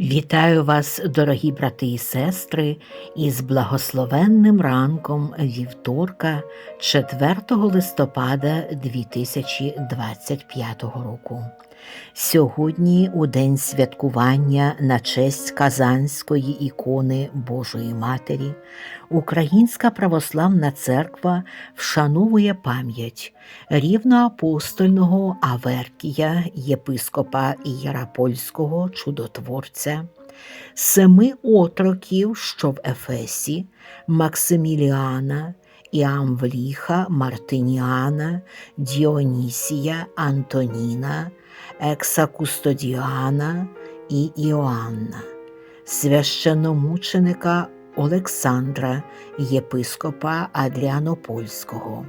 Вітаю вас, дорогі брати і сестри, із благословенним ранком вівторка 4 листопада 2025 року. Сьогодні, у день святкування на честь Казанської ікони Божої Матері, Українська православна церква вшановує пам'ять рівноапостольного Аверкія, єпископа Єрапольського чудотворця, семи отроків, що в Ефесі, Максиміліана, Іамвліха, Мартиніана, Діонісія, Антоніна, Ексакустодіана і Іоанна, священномученика Олександра, єпископа Адріанопольського,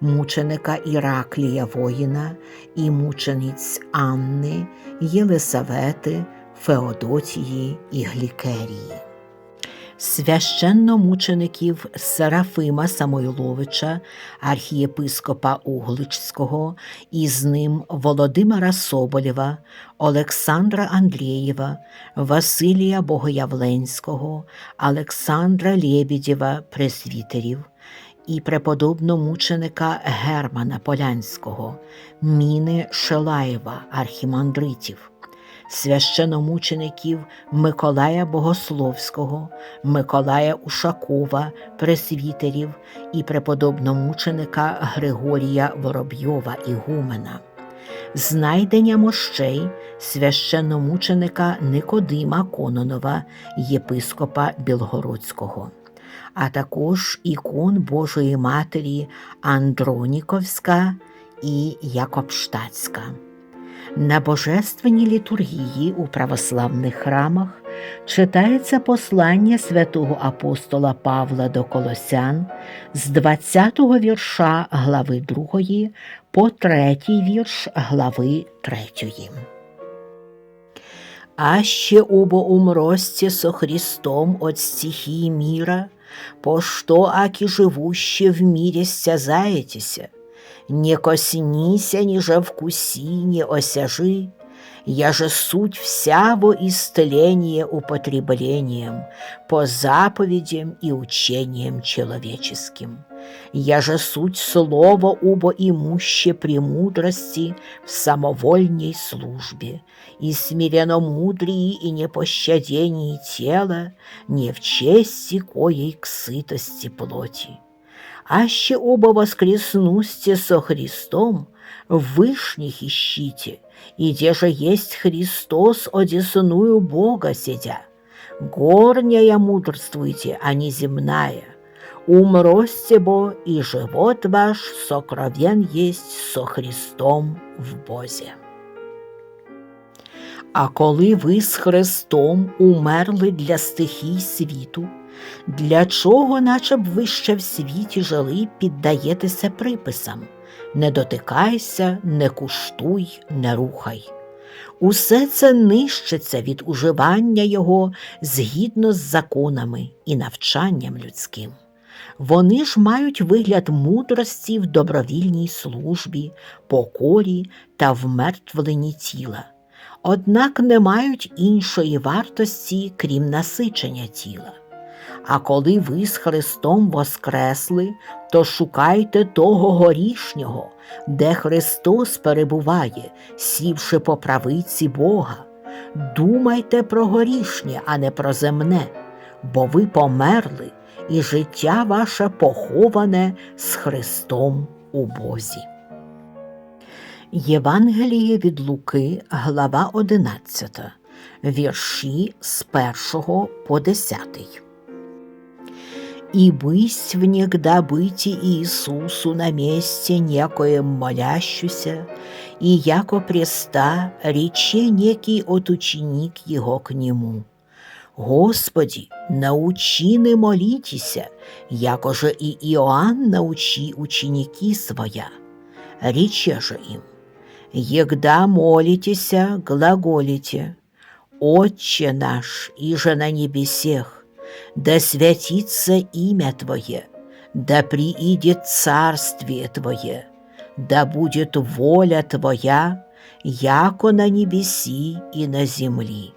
мученика Іраклія воїна і мучениць Анни, Єлисавети, Феодотії і Глікерії священномучеників Серафима Самойловича, архієпископа Угличського, і з ним Володимира Соболєва, Олександра Андрієва, Василія Богоявленського, Олександра Лєбідєва, пресвітерів. І преподобномученика Германа Полянського, Міни Шелаєва, архімандритів священомучеників Миколая Богословського, Миколая Ушакова, пресвітерів і преподобномученика Григорія Воробйова Ігумена, знайдення мощей священномученика Никодима Кононова, єпископа Білгородського. А також ікон Божої Матері Андроніковська і Якобштатська. На божественній літургії у православних храмах читається послання святого апостола Павла до Колосян з 20-го вірша глави 2 по 3 вірш глави 3. Аще оба умросте со Христом от стихии мира, по что, аки живуще в мире стязаетеся, не коснися, ниже вкуси, не осяжи, я же суть вся во истление употреблением, по заповедям и учениям человеческим. Я же суть слово убо имуще премудрости в самовольней службе, и смиренно мудрии и непощадении тела, не в чести коей к сытости плоти аще оба воскреснусте со Христом, вышних ищите, и где же есть Христос, одесную Бога сидя. Горняя мудрствуйте, а не земная. Умросте бо, и живот ваш сокровен есть со Христом в Бозі. А коли ви з Христом умерли для стихій світу, для чого, наче б ви ще в світі жили, піддаєтеся приписам не дотикайся, не куштуй, не рухай. Усе це нищиться від уживання його згідно з законами і навчанням людським. Вони ж мають вигляд мудрості в добровільній службі, покорі та вмертвленні тіла, однак не мають іншої вартості, крім насичення тіла. А коли ви з Христом воскресли, то шукайте того горішнього, де Христос перебуває, сівши по правиці Бога. Думайте про горішнє, а не про земне, бо ви померли, і життя ваше поховане з Христом у Бозі. Євангеліє від Луки, глава 11, вірші з 1 по 10 и бысть внегда быть Иисусу на месте некоем молящуся, и яко преста рече некий от ученик его к нему. Господи, научи не молитеся, яко же и Иоанн научи ученики своя. Рече же им, егда молитеся, глаголите, Отче наш, иже на небесех, да святится имя Твое, да приидет царствие Твое, да будет воля Твоя, яко на небеси и на земли.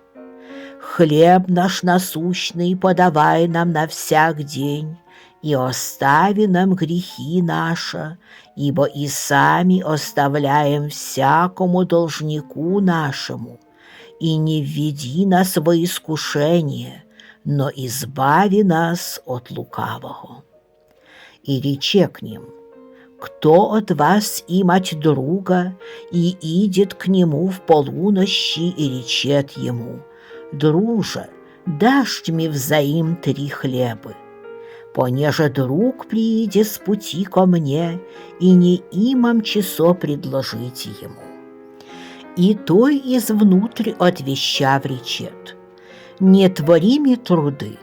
Хлеб наш насущный подавай нам на всяк день, и остави нам грехи наши, ибо и сами оставляем всякому должнику нашему, и не введи нас во искушение, но избави нас от лукавого. И рече к ним, кто от вас имать друга, и идет к нему в полунощи и речет ему, «Друже, дашь мне взаим три хлебы?» Понеже друг прииде с пути ко мне, и не имам часо предложить ему. И той из внутрь отвещав речет, «Не твори ми труды,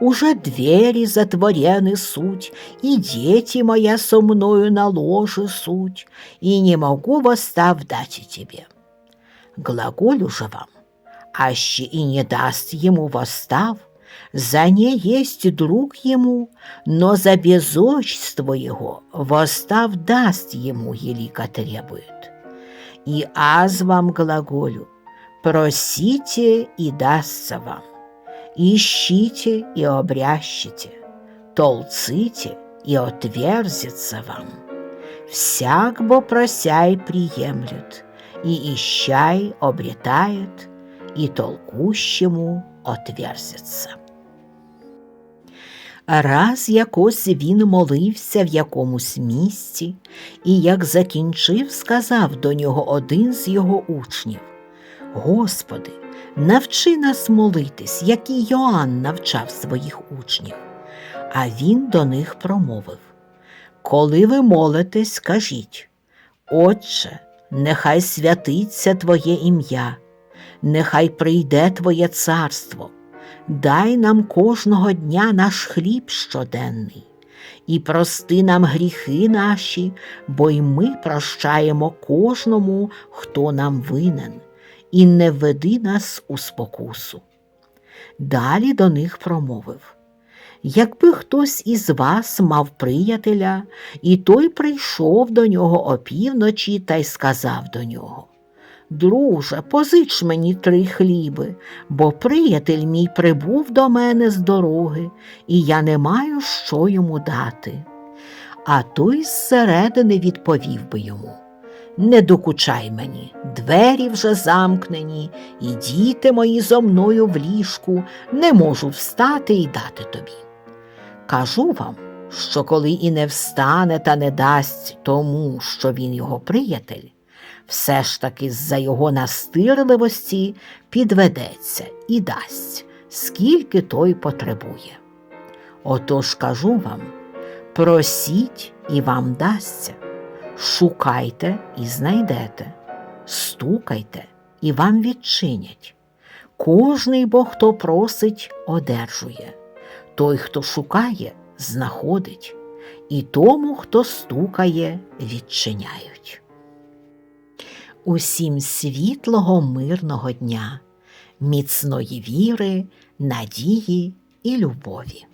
уже двери затворены суть, и дети моя со мною на ложе суть, и не могу восстав дать тебе. Глаголю же вам, аще и не даст ему восстав, за не есть друг ему, но за безочество его восстав даст ему, елика требует. И аз вам глаголю, просите и дастся вам ищите и обрящите, толците и отверзится вам. Всяк бо просяй приемлет, и ищай обретает, і толкущему отверзиться. Раз якось він молився в якомусь місці, і як закінчив, сказав до нього один з його учнів: Господи, навчи нас молитись, як і Йоанн навчав своїх учнів. А він до них промовив Коли ви молитесь, кажіть, Отче, нехай святиться Твоє ім'я, нехай прийде Твоє царство, дай нам кожного дня наш хліб щоденний. І прости нам гріхи наші, бо й ми прощаємо кожному, хто нам винен і не веди нас у спокусу. Далі до них промовив Якби хтось із вас мав приятеля, і той прийшов до нього опівночі та й сказав до нього Друже, позич мені три хліби, бо приятель мій прибув до мене з дороги, і я не маю що йому дати. А той зсередини відповів би йому не докучай мені, двері вже замкнені, і діти мої зо мною в ліжку не можу встати і дати тобі. Кажу вам, що коли і не встане та не дасть тому, що він його приятель, все ж таки з-за його настирливості підведеться і дасть, скільки той потребує. Отож кажу вам просіть і вам дасться шукайте і знайдете, стукайте і вам відчинять. Кожний бо хто просить, одержує, той, хто шукає, знаходить, і тому, хто стукає, відчиняють. Усім світлого, мирного дня, міцної віри, надії і любові.